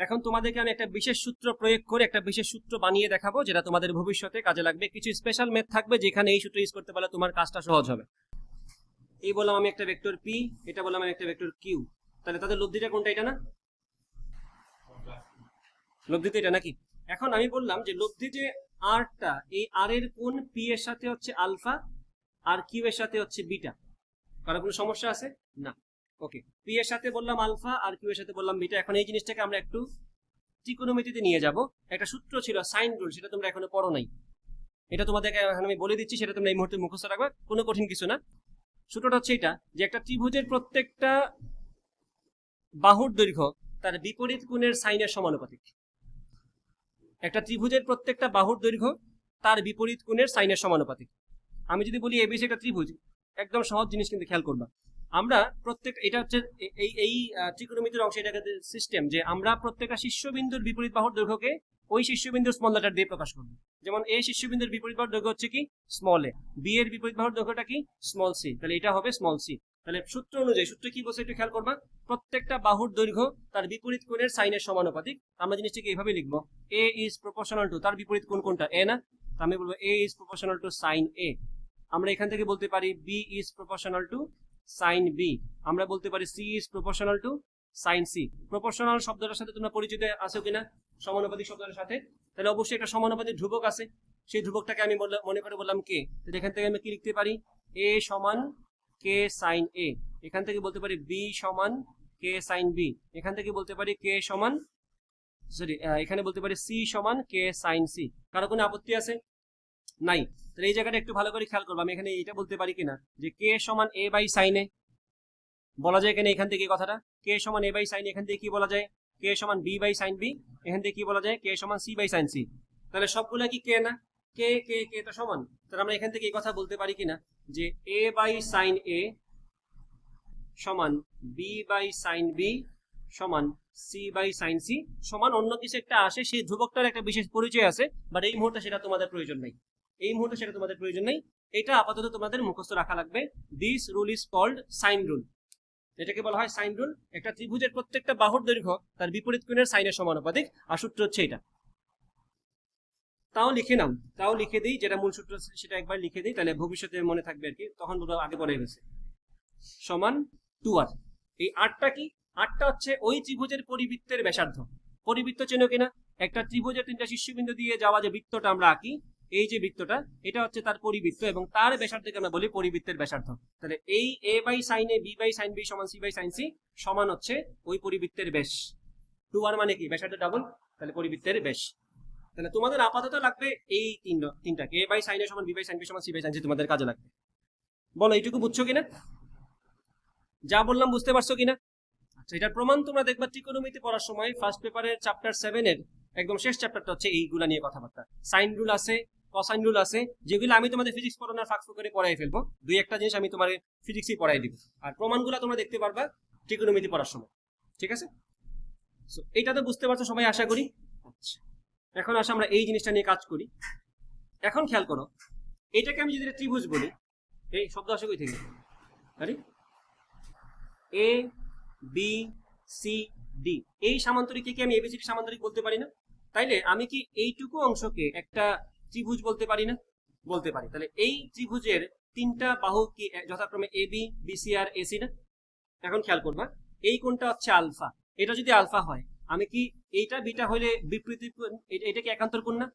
এখন তোমাদেরকে আমি একটা বিশেষ সূত্র প্রয়োগ করে একটা বিশেষ সূত্র বানিয়ে দেখাবো, যেটা তোমাদের ভবিষ্যতে কাজে লাগবে। কিছু স্পেশাল মেথ থাকবে যেখানে এই সূত্র ইউজ করতে পারলে তোমার কাজটা সহজ হবে। এই বললাম আমি একটা ভেক্টর পি এটা বললাম আমি একটা ভেক্টর কিউ তাহলে তাদের লব্ধিটা কোনটা এটা না? লব্ধিতে এটা নাকি? এখন আমি বললাম যে লব্ধি যে আরটা এই আর এর কোন পি এর সাথে হচ্ছে আলফা আর কিউ এর সাথে হচ্ছে বিটা কারও কোনো সমস্যা আছে? না। ওকে পি এর সাথে বললাম আলফা আর কিউ এর সাথে বললাম বিটা এখন এই জিনিসটাকে আমরা একটু ত্রিকোণমিতিতে নিয়ে যাব। একটা সূত্র ছিল সাইন রুল সেটা তোমরা এখনও পড়ো নাই। এটা তোমাদেরকে এখন আমি বলে দিচ্ছি, সেটা তোমরা এই মুহূর্তে মুখস্থ রাখবে। কোনো কঠিন কিছু না। সূত্রটা হচ্ছে এটা, যে একটা ত্রিভুজের প্রত্যেকটা বাহুর দৈর্ঘ্য তার বিপরীত কোণের সাইনের সমানুপাতিক। একটা ত্রিভুজের প্রত্যেকটা বাহুর দৈর্ঘ্য তার বিপরীত কোণের সাইনের সমানুপাতিক। আমি যদি বলি এবিসি একটা ত্রিভুজ, একদম সহজ জিনিস কিন্তু খেয়াল করবা। আমরা প্রত্যেক, এটা হচ্ছে এই এই ত্রিকোণমিতির অংশ এটা সিস্টেম যে আমরা প্রত্যেকটা শীর্ষবিন্দুর বিপরীত বাহুর দৈর্ঘ্যকে ওই শীর্ষবিন্দুর স্মল লেটার দিয়ে প্রকাশ করব। যেমন এ শীর্ষবিন্দুর বিপরীত বাহুর দৈর্ঘ্য হচ্ছে কি? স্মল এ বি এর বিপরীত বাহুর দৈর্ঘ্যটা কি? স্মল সি তাহলে এটা হবে স্মল সি তাহলে সূত্র অনুযায়ী, সূত্র কি বলছে একটু খেয়াল করবা? প্রত্যেকটা বাহুর দৈর্ঘ্য তার বিপরীত কোণের সাইনের সমানুপাতিক। আমরা জিনিসটাকে এইভাবে লিখব। এ ইজ প্রপোর্শনাল টু তার বিপরীত কোণ কোনটা? এ না? আমি বলব A is proportional to sine A আমরা এখান থেকে বলতে পারি B is proportional to sine B আমরা বলতে পারি C is proportional to sine C proportional শব্দটার সাথে তোমরা পরিচিত আছো কিনা? সমানুপাতিক শব্দটার সাথে। তাহলে অবশ্যই একটা সমানুপাতিক ধ্রুবক আছে। সেই ধ্রুবকটাকে আমি বললাম, মনে করে বললাম কে তাহলে এখান থেকে আমি কি লিখতে পারি? এ সমান কে সাইন এ এখান থেকে বলতে পারি বি সমান কে সাইন বি এখান থেকে বলতে পারি কে সমান সরি এখানে বলতে পারি সি সমান কে সাইন সি কারও কোনো আপত্তি আছে? নাই। তাহলে এই জায়গাটা একটু ভালো করে খেয়াল করব। আমি এখানে এটা বলতে পারি কিনা? যে কে সমান এ বাই সাইন বলা যায় এখানে এখান থেকে কথাটা। কে সমান এ বাই সাইন এখান থেকে কি বলা যায়? কে সমান বি বাই সাইন বি? এখান থেকে কি বলা যায়? কে সমান সি বাই সাইন সি। তাহলে সবগুলা কি কে না? কে কে কে তো সমান। তাহলে আমরা এখান থেকে এই কথা বলতে পারি কিনা? যে এ বাই সাইন এ সমান বি বাই সাইন বি সমান সি বাই সাইন সি সমান অন্য কিছু একটা আসে, সেই ধ্রুবকটার একটা বিশেষ পরিচয় আছে বাট এই মুহূর্তে সেটা তোমাদের প্রয়োজন নেই। এই মুহূর্তে সেটা তোমাদের প্রয়োজন নেই। এটা আপাতত তোমাদের মুখস্থ রাখা লাগবে। This rule is called sine rule এটাকে বলা হয় সাইন রুল একটা ত্রিভুজের প্রত্যেকটা বাহুর দৈর্ঘ্য তার বিপরীত কোণের সাইনের সমানুপাতিক। আর সূত্র হচ্ছে এটা। তাও লিখে নাও। তাও লিখে দিই। যেটা মূল সূত্র সেটা একবার লিখে দিই। তাহলে ভবিষ্যতে মনে থাকবে আর কি। তখন বলব আগে পরে গেছে সমান টু আর এই আটটা কি? আটটা হচ্ছে ওই ত্রিভুজের পরিবৃত্তের ব্যাসার্ধ। পরিবৃত্ত চেনো কিনা? একটা ত্রিভুজের তিনটা শীর্ষবিন্দু দিয়ে যাওয়া যে বৃত্তটা আমরা আঁকি এই যে বৃত্তটা, এটা হচ্ছে তার পরিবৃত্ত এবং তার ব্যাসার্ধকে আমরা বলি পরিবৃত্তের ব্যাসার্ধ। তাহলে এই A by sine A B by sine B সমান সি বাই সাইন সি সমান হচ্ছে ওই পরিবৃত্তের ব্যাস। টু আর মানে কি? ব্যাসার্ধ ডাবল তাহলে পরিবৃত্তের ব্যাস। তাহলে তোমাদের আপাতত লাগবে এই তিন তিনটাকে। এ বাই সাইন এ সমান বি বাই সাইন বি সমান সি বাই সাইন সি তোমাদের কাজে লাগবে। বলো, এইটুকু বুঝছ কিনা? যা বললাম বুঝতে পারছ কিনা? আচ্ছা এটার প্রমাণ তোমরা দেখবা ত্রিকোণমিতি পড়ার সময় ফার্স্ট পেপারের চ্যাপ্টার সেভেনের একদম শেষ চ্যাপ্টারটা হচ্ছে এইগুলা নিয়ে কথাবার্তা। সাইন রুল আছে কসাইন রুল আছে, যেগুলো আমি তোমাদের ফিজিক্স পড়ানোর ফাঁক করে পড়াই ফেলব। দুই একটা জিনিস আমি তোমার ফিজিক্সই পড়াই দিব। আর প্রমাণগুলো তোমরা দেখতে পারবা ত্রিকোণমিতি পড়ার সময়। ঠিক আছে? সো এইটা তো বুঝতে পারছ সবাই, আশা করি? আচ্ছা। এখন আসে আমরা এই জিনিসটা নিয়ে কাজ করি। এখন খেয়াল করো, এটাকে আমি যদি ত্রিভুজ বলি, এই শব্দ আসে কই থেকে? আরে এ বি সি ডি এই সামান্তরিককে কি আমি এবিসিডি সামান্তরিক বলতে পারি না? তাইলে আমি কি এইটুকু অংশকে একটা ত্রিভুজ বলতে পারি না? বলতে পারি। তাহলে এই ত্রিভুজের তিনটা বাহু কি যথাক্রমে এ বি বিসি আর এসি না? এখন খেয়াল করবা, এই কোণটা হচ্ছে আলফা। এটা যদি আলফা হয়, আমি কি এইটা বিটা হইলে এটা- এটা কি একান্তর কোণ না?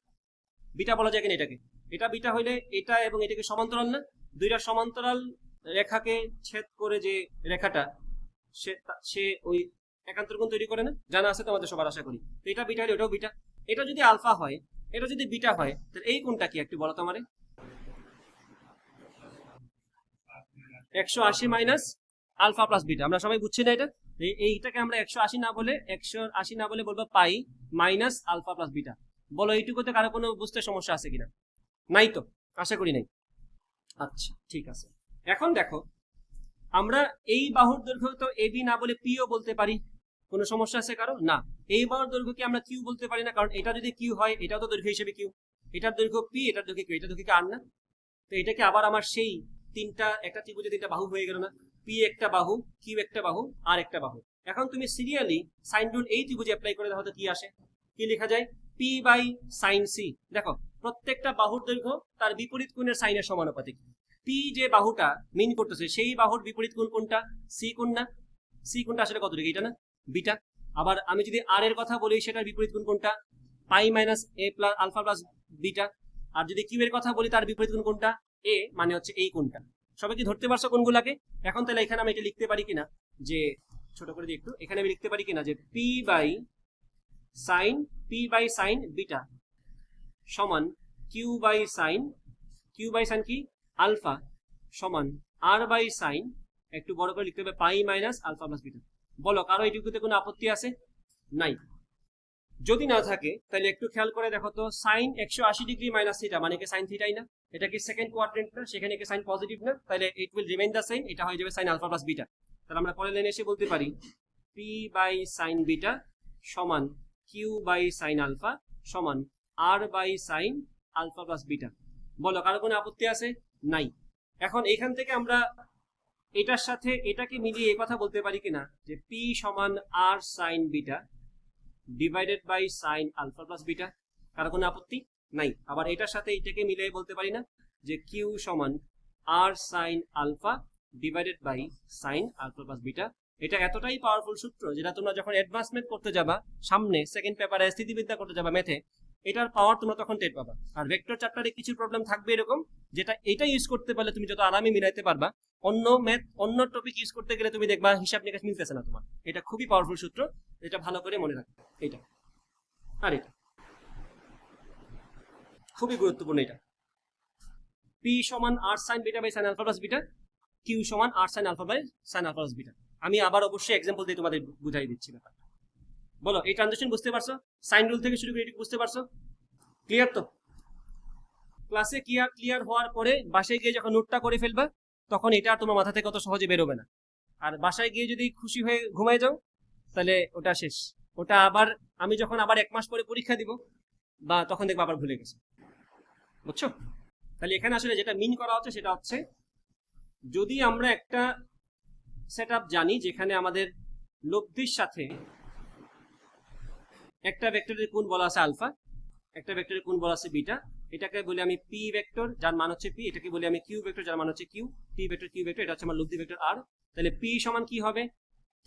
বিটা বলা যায় কিনা এটাকে? এটা বিটা হইলে এটা এবং এটাকে সমান্তরাল না? দুইটা সমান্তরাল রেখাকে ছেদ করে যে রেখাটা, সে সে ওই একান্তর কোণ তৈরি করে না? জানা আছে তোমাদের সবার আশা করি। তো এটা বিটা হলে ওটাও বিটা। এটা যদি আলফা হয় এটা যদি বিটা হয়, তাহলে এই কোণটা কি একটু বলো তো আমারে? একশো আশি মাইনাস আলফা প্লাস বিটা। আমরা সবাই বুঝছি না এটা? এইটাকে আমরা একশো আশি না বলে, একশো আশি না বলে বলব pi minus alpha plus beta. বলো, এইটুকুতে কারও কোনো বুঝতে সমস্যা আছে কিনা? নাই তো, আশা করি নাই। আচ্ছা ঠিক আছে। এখন দেখো, আমরা এই বাহুর দৈর্ঘ্য তো এবি না বলে পিও বলতে পারি। কোনো সমস্যা আছে কারও? না। এই বাহুর দৈর্ঘ্যকে আমরা কিউ বলতে পারি না? কারণ এটা যদি কিউ হয় এটাও তো দৈর্ঘ্য হিসেবে কিউ। এটার দৈর্ঘ্য পি, এটার দৈর্ঘ্য কিউ এটা দৈর্ঘ্য আর না। তো এটাকে আবার আমার সেই তিনটা, একটা ত্রিভুজে তিনটা বাহু হয়ে গেল না। পি একটা বাহু, কিউ একটা বাহু, আর একটা বাহু। এখন তুমি সিরিয়ালি সাইন রুল এই ত্রিভুজে অ্যাপ্লাই করে দেখো কি আসে। কি লেখা যায়? পি বাই সাইন সি দেখো, প্রত্যেকটা বাহুর দৈর্ঘ্য তার বিপরীত কোণের সাইনের সমানুপাতিক। পি যে বাহুটা মিন করতেছে, সেই বাহুর বিপরীত কোণ কোনটা? সি কোণ না? সি কোণটা আসলে কত ডিগ্রি এটা না? বিটা। আবার আমি যদি আর এর কথা বলি, সেটার বিপরীত কোণ কোনটা? Pi minus A plus alpha plus beta. আর যদি কিউ এর কথা বলি, তার বিপরীত গুণ কোনটা? এ মানে হচ্ছে এই কোণটা সবাই কি ধরতে পারছ কোনগুলাকে? এখন তাহলে এখানে আমি এটা লিখতে পারি কিনা? যে, ছোট করে দিই একটু। এখানে আমি লিখতে পারি কিনা? যে P by sine P by sine beta সমান Q by sine Q by sine কি? আলফা সমান আর বাই সাইন একটু বড় করে লিখতে হবে, pi minus alpha plus beta. বলো, কারও এইটুকুতে কোনো আপত্তি আছে? নাই। যদি না থাকে, তাহলে একটু খেয়াল করে দেখো তো সাইন একশো আশি ডিগ্রি মাইনাস থিটা মানে কি সাইন থিটাই না? এটা কি সেকেন্ড কোয়াড্রেন্ট না? সেখানে কি সাইন পজিটিভ না? তাহলে it will remain the same এটা হয়ে যাবে সাইন আলফা প্লাস বিটা তাহলে আমরা পরের লাইনে এসে বলতে পারি পি বাই সাইন বিটা সমান কিউ বাই সাইন আলফা সমান R by sine alpha plus beta বলো, কারও কোনো আপত্তি আছে? নাই। এখন এখান থেকে আমরা এটার সাথে এটাকে মিলিয়ে কথা বলতে পারি কিনা? যে পি সমান R sine beta divided by sine alpha plus beta, কারও কোনো আপত্তি? নাই। আবার এটার সাথে এটাকে মিলিয়ে বলতে পারি না? যে কিউ সমান R sine alpha divided by sine alpha plus beta, এটা এতটাই পাওয়ারফুল সূত্র যেটা তোমরা যখন অ্যাডভান্সমেন্ট করতে যাবা, সামনে সেকেন্ড পেপারে স্থিতিবিদ্যা করতে যাবা ম্যাথে এটার পাওয়ার তোমরা তখন টের পাবা। আর ভেক্টর চ্যাপ্টারে কিছু প্রবলেম থাকবে এরকম, যেটা এটা ইউজ করতে পারলে তুমি যত আরামে মিলাইতে পারবা অন্য ম্যাথ অন্য টপিক ইউজ করতে গেলে তুমি দেখবা হিসাব নিকাশ মিলতেছে না তোমার। এটা খুবই পাওয়ারফুল সূত্র, এটা ভালো করে মনে রাখবে এটা আর এটা। খুবই গুরুত্বপূর্ণ এটা। পি সমান R sine beta by sine alpha plus beta Q সমান R sine alpha by sine alpha plus beta আমি আবার অবশ্যই এক্সাম্পল দিয়ে তোমাদের বুঝাই দিচ্ছি ব্যাপারটা। বলো, এই ট্রানজেকশন বুঝতে পারছ? সাইন রুল থেকে শুরু করে এটুকু বুঝতে পারছ? ক্লিয়ার তো? ক্লাসে ক্লিয়ার ক্লিয়ার হওয়ার পরে বাসায় গিয়ে যখন নোটটা করে ফেলবা তখন এটা তোমার মাথা থেকে অত সহজে বেরোবে না। আর বাসায় গিয়ে যদি খুশি হয়ে ঘুমায় যাও, তাহলে ওটা শেষ। ওটা আবার, আমি যখন আবার এক মাস পরে পরীক্ষা দিব, বা তখন দেখব আবার ভুলে গেছে। বুঝছ? তাহলে এখানে আসলে যেটা মিন করা হচ্ছে সেটা হচ্ছে, যদি আমরা একটা সেট জানি যেখানে আমাদের লব্ধির সাথে একটা ভেক্টরের কোণ বলা আছে আলফা একটা ভেক্টরের কোণ বলা আছে বিটা এটাকে বলি আমি পি ভেক্টর যার মান হচ্ছে পি এটাকে বলি আমি কিউ ভেক্টর যার মান হচ্ছে Q P vector Q vector এটা হচ্ছে আমার লব্ধি ভেক্টর আর তাহলে পি সমান কি হবে?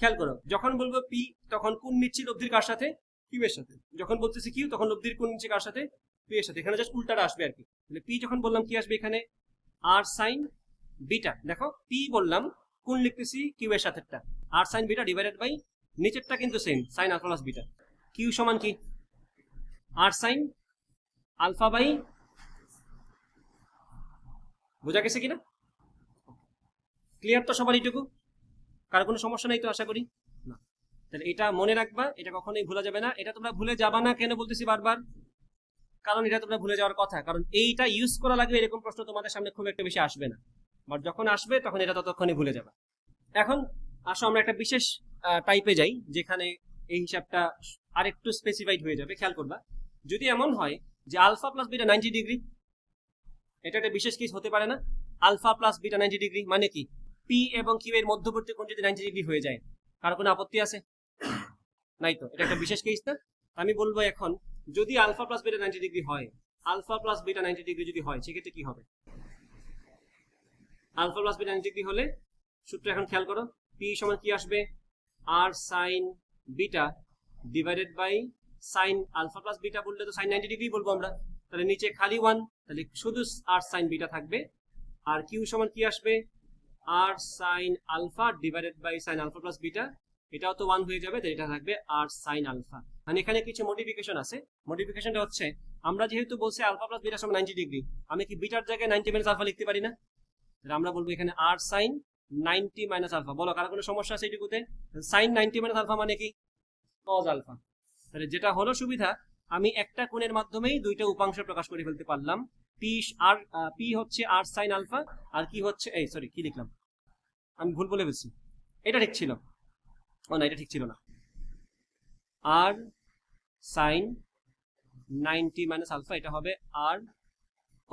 খেয়াল করো, যখন বলব পি তখন কোন নিচ্ছি লব্ধির কার সাথে? কিউ এর সাথে। যখন বলতেছি কিউ তখন লব্ধির কোন নিচ্ছে কার সাথে? পি এর সাথে। এখানে জাস্ট উল্টাটা আসবে আর কি। তাহলে পি যখন বললাম, কি আসবে এখানে? আর সাইন বিটা দেখো পি বললাম, কোন লিখতেছি? কিউ এর সাথেটা R sine beta divided by নিচেরটা কিন্তু same sine alpha plus beta Q সমান কি? আর সাইন আলফা বাই বোঝা গেছে কিনা? ক্লিয়ার তো সবার এইটুকু? কার কোনো সমস্যা নেই তো আশা করি? না। তাহলে এটা মনে রাখবা, এটা কখনোই ভুলা যাবে না। এটা তোমরা ভুলে যাবা না কেন বলতেছি বারবার? কারণ এটা তোমরা ভুলে যাওয়ার কথা। কারণ এইটা ইউজ করা লাগবে এরকম প্রশ্ন তোমাদের সামনে খুব একটা বেশি আসবে না। বাট যখন আসবে, তখন এটা ততক্ষণই ভুলে যাবে। এখন আসো, আমরা একটা বিশেষ টাইপে যাই, যেখানে এই হিসাবটা আরেকটু স্পেসিফাইড হয়ে যাবে। খেয়াল করবা। যদি এমন হয় যে alpha plus beta ninety degree এটা একটা বিশেষ কেস হতে পারে না। Alpha plus beta ninety degree মানে কি? পি এবং কিউ এর মধ্যবর্তী কোণ যদি নাইনটি ডিগ্রি হয়ে যায়, কার কোনো আপত্তি আছে? নাই তো, এটা একটা বিশেষ কেস না। আমি বলব এখন, যদি alpha plus beta ninety degree হয়, alpha plus beta ninety degree যদি হয়, সেক্ষেত্রে কি হবে? Alpha plus beta ninety degree হলে, সূত্র এখন খেয়াল করো পি সমান কি আসবে? R sine beta divided by sine alpha plus beta বললে তো সাইন নাইনটি ডিগ্রি বলব আমরা। তাহলে নিচে খালি ওয়ান তাহলে শুধু আর সাইন বিটা থাকবে, আর কিউ সমান কি আসবে? R sine alpha divided by sine alpha plus beta এটাও তো ওয়ান হয়ে যাবে এটা থাকবে আর সাইন আলফা মানে এখানে কিছু মডিফিকেশন আছে। মডিফিকেশনটা হচ্ছে, আমরা যেহেতু বলছি আলফা প্লাস বিটা সমান নাইনটি ডিগ্রি আমি কি বিটার জায়গায় নাইনটি মাইনাস আলফা লিখতে পারি না? তাহলে আমরা বলব এখানে R sine ninety minus alpha বলো, কারও কোনো সমস্যা আছে এটুকুতে সাইন নাইনটি মাইনাস আলফা মানে কি? কজ আলফা তাহলে যেটা হলো সুবিধা আমি একটা কোণের মাধ্যমেই দুইটা উপাংশ প্রকাশ করে ফেলতে পারলাম। পি আর পি হচ্ছে আর সাইন আলফা আর কি হচ্ছে, এই সরি কি লিখলাম? আমি ভুল বলে ফেলছি। এটা ঠিক ছিল। ও, না, এটা ঠিক ছিল না। R sine ninety minus alpha এটা হবে আর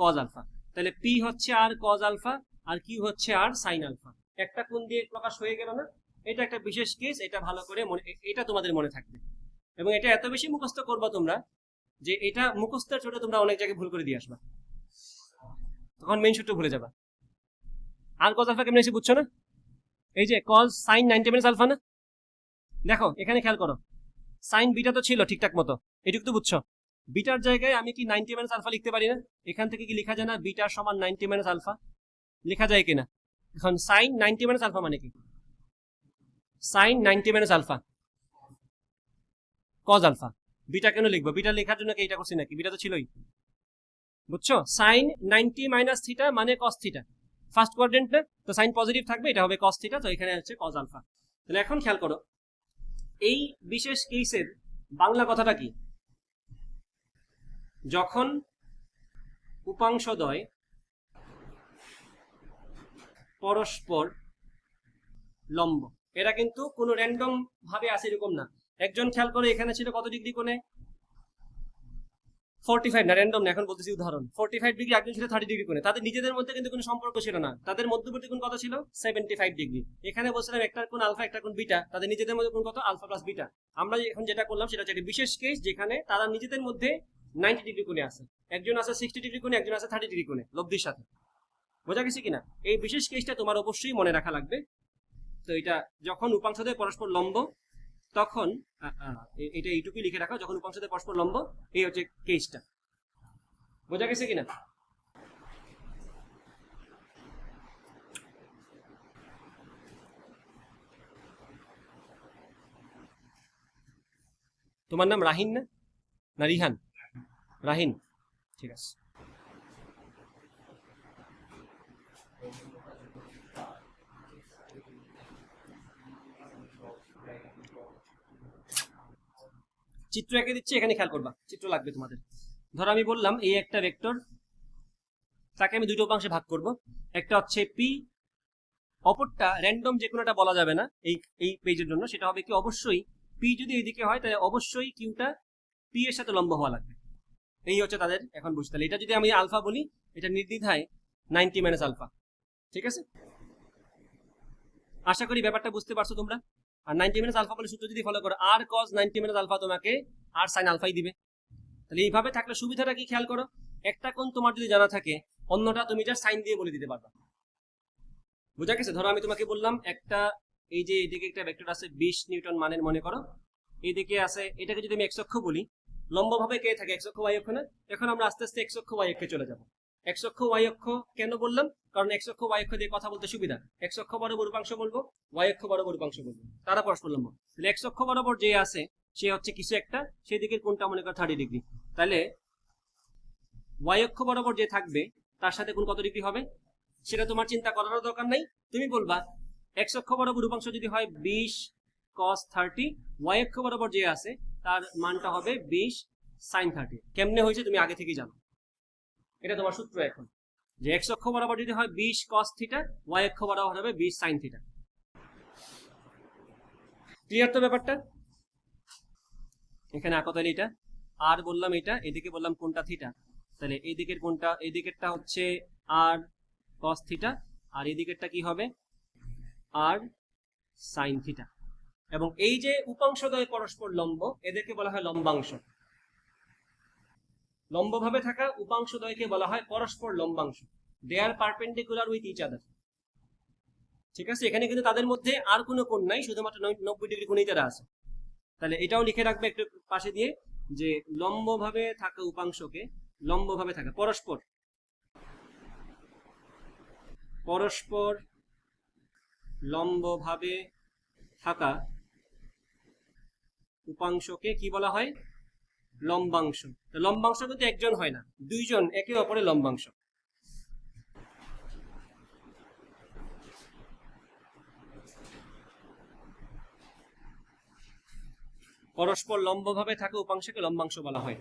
কজ আলফা তাহলে পি হচ্ছে আর কজ আলফা আর কি হচ্ছে আর সাইন আলফা একটা কোণ দিয়ে প্রকাশ হয়ে গেল না? এটা একটা বিশেষ কেস এটা ভালো করে মনে, এটা তোমাদের মনে থাকবে। এবং এটা এত বেশি মুখস্থ করবা তোমরা যে এটা মুখস্থের ছোট তোমরা অনেক জায়গায় ভুল করে দিয়ে আসবা। তখন মেন সূত্র ভুলে যাবা। আর কজ আলফা কেমন এসে বুঝছ না? এই যে cos sine ninety minus alpha না? দেখো, এখানে খেয়াল করো। সাইন বিটা তো ছিল ঠিকঠাক মতো। এটুকু তো বুঝছ? বিটার জায়গায় আমি কি নাইনটি মাইনাস আলফা লিখতে পারি না? এখান থেকে কি লেখা যায় না? বিটার সমান নাইনটি মাইনাস আলফা লেখা যায় কিনা? এখন সাইন নাইনটি মাইনাস আলফা মানে কি? Sine ninety minus alpha cos alpha beta কেন লিখব? বিটা লেখার জন্য এটা করছি নাকি? বিটা তো ছিলই। বুঝছ? সাইন নাইনটি মাইনাস থিটা মানে কস থিটা ফার্স্ট কোয়াড্রেন্ট না? তো সাইন পজিটিভ থাকবে, এটা হবে কস থিটা তো এখানে হচ্ছে কজ আলফা তাহলে এখন খেয়াল করো, এই বিশেষ কেসের বাংলা কথাটা কি? যখন উপাংশদ্বয় পরস্পর লম্ব, এটা কিন্তু কোনো র্যান্ডম ভাবে আসে এরকম না। একজন খেয়াল করে এখানে ছিল কত ডিগ্রি কোণে? ফোর্টি ফাইভ না র্যান্ডম না, এখন বলতেছি উদাহরণ। ফোর্টি ফাইভ ডিগ্রি, একজন ছিল থার্টি ডিগ্রি কোণে। তাদের নিজেদের মধ্যে কিন্তু কোনো সম্পর্ক ছিল না। তাদের মধ্যবর্তী কোণ কত ছিল? Seventy five degree. এখানে বলছিলাম একটা কোন আলফা, একটা কোন বিটা। তাদের নিজেদের মধ্যে কোন কত? Alpha plus beta. আমরা এখন যেটা করলাম, সেটা হচ্ছে বিশেষ কেস যেখানে তারা নিজেদের মধ্যে নাইনটি ডিগ্রি কোণে আছে। একজন আছে সিক্সটি ডিগ্রি কোণে, একজন আছে থার্টি ডিগ্রি কোণে, লব্ধির সাথে। বোঝা গেছে কিনা? এই বিশেষ কেসটা তোমার অবশ্যই মনে রাখা লাগবে। তো এটা যখন উপাংশদের পরস্পর লম্ব। তখন এটা এইটুকুই লিখে রাখা, যখন উপাংশদের পরস্পর লম্ব, এই হচ্ছে কেসটা বোঝা গেছে কিনা? তোমার নাম রাহিন না? না, রিহান? রাহিন। ঠিক আছে। চিত্র এঁকে দিচ্ছি, এখানে খেয়াল করবা, চিত্র লাগবে তোমাদের। ধরো আমি বললাম এই একটা ভেক্টর তাকে আমি দুটো উপাংশে ভাগ করব। একটা হচ্ছে পি অপরটা র্যান্ডম যে কোনোটা বলা যাবে না এই এই পেজের জন্য, সেটা হবে কি অবশ্যই পি যদি এইদিকে হয়, তাহলে অবশ্যই কিউটা পি এর সাথে লম্ব হওয়া লাগবে। এই হচ্ছে তাদের এখন বুঝতে তাহলে এটা যদি আমি আলফা বলি, এটা নির্দ্বিধায় নাইনটি মাইনাস আলফা ঠিক আছে? আশা করি ব্যাপারটা বুঝতে পারছ তোমরা। আর নাইনটি মাইনাস আলফা বলে সূত্র যদি ফলো করো R cos ninety minus alpha তোমাকে আর সাইন আলফাই দিবে। তাহলে এইভাবে থাকলে সুবিধাটা কি খেয়াল করো? একটা কোণ তোমার যদি জানা থাকে, অন্যটা তুমি যা সাইন দিয়ে বলে দিতে পারবা। বুঝা গেছে? ধরো আমি তোমাকে বললাম, একটা এই যে এদিকে একটা ভেক্টর আছে, বিশ নিউটন মানের মনে করো। এইদিকে আছে, এটাকে যদি আমি এক্স অক্ষ বলি, লম্বভাবে কে থাকে? এক্স অক্ষ ওয়াই অক্ষ না? এখন আমরা আস্তে আস্তে এক্স অক্ষ ওয়াই অক্ষে চলে যাব। এক্স অক্ষ, ওয়াই অক্ষ কেন বললাম? কারণ এক্স অক্ষ, ওয়াই অক্ষ দিয়ে কথা বলতে সুবিধা। এক্স অক্ষ বরাবর উপাংশ বলব, ওয়াই অক্ষ বরাবর উপাংশ বলব। তারা পরস্পর লম্ব তাহলে এক্স অক্ষ বরাবর যে আছে, সে হচ্ছে কিছু একটা, সেই দিকের কোনটা মনে করো থার্টি ডিগ্রি তাহলে ওয়াই অক্ষ বরাবর যে থাকবে, তার সাথে কোন কত ডিগ্রি হবে? সেটা তোমার চিন্তা করার দরকার নাই। তুমি বলবা, এক্স অক্ষ বরাবর উপাংশ যদি হয় বিশ কস থার্টি ওয়াই অক্ষ বরাবর যে আছে, তার মানটা হবে বিশ সাইন থার্টি কেমনে হয়েছে তুমি আগে থেকেই জানো। এটা তোমার সূত্র এখন। যে এক্স অক্ষ বরাবর যদি হয় বিশ কস থিটা ওয়াই অক্ষ বরাবর হবে বিশ সাইন থিটা ক্লিয়ার তো ব্যাপারটা? এখানে আঁকো তাহলে এটা। আর বললাম এটা, এদিকে বললাম কোনটা থিটা তাহলে এদিকের কোনটা এদিকেরটা হচ্ছে আর কস থিটা আর এদিকেরটা দিকেরটা কি হবে? আর সাইন থিটা এবং এই যে উপাংশদ্বয় পরস্পর লম্ব, এদেরকে বলা হয় লম্বাংশ। লম্বভাবে থাকা উপাংশদ্বয়কে বলা হয় পরস্পর লম্বাংশ। They are perpendicular with each other ঠিক আছে? এখানে কিন্তু তাদের মধ্যে আর কোনো কোণ নাই, শুধুমাত্র নব্বই ডিগ্রি কোণেই তারা আছে। তাহলে এটাও লিখে রাখবে একটু পাশে দিয়ে যে লম্বভাবে থাকা উপাংশকে লম্বভাবে থাকা, পরস্পর। পরস্পর লম্বভাবে থাকা উপাংশকে কি বলা হয়? লম্বাংশ। লম্বাংশ কিন্তু একজন হয় না, দুইজন একে অপরে লম্বাংশ। পরস্পর লম্বভাবে থাকা, উপাংশকে লম্বাংশ বলা হয়।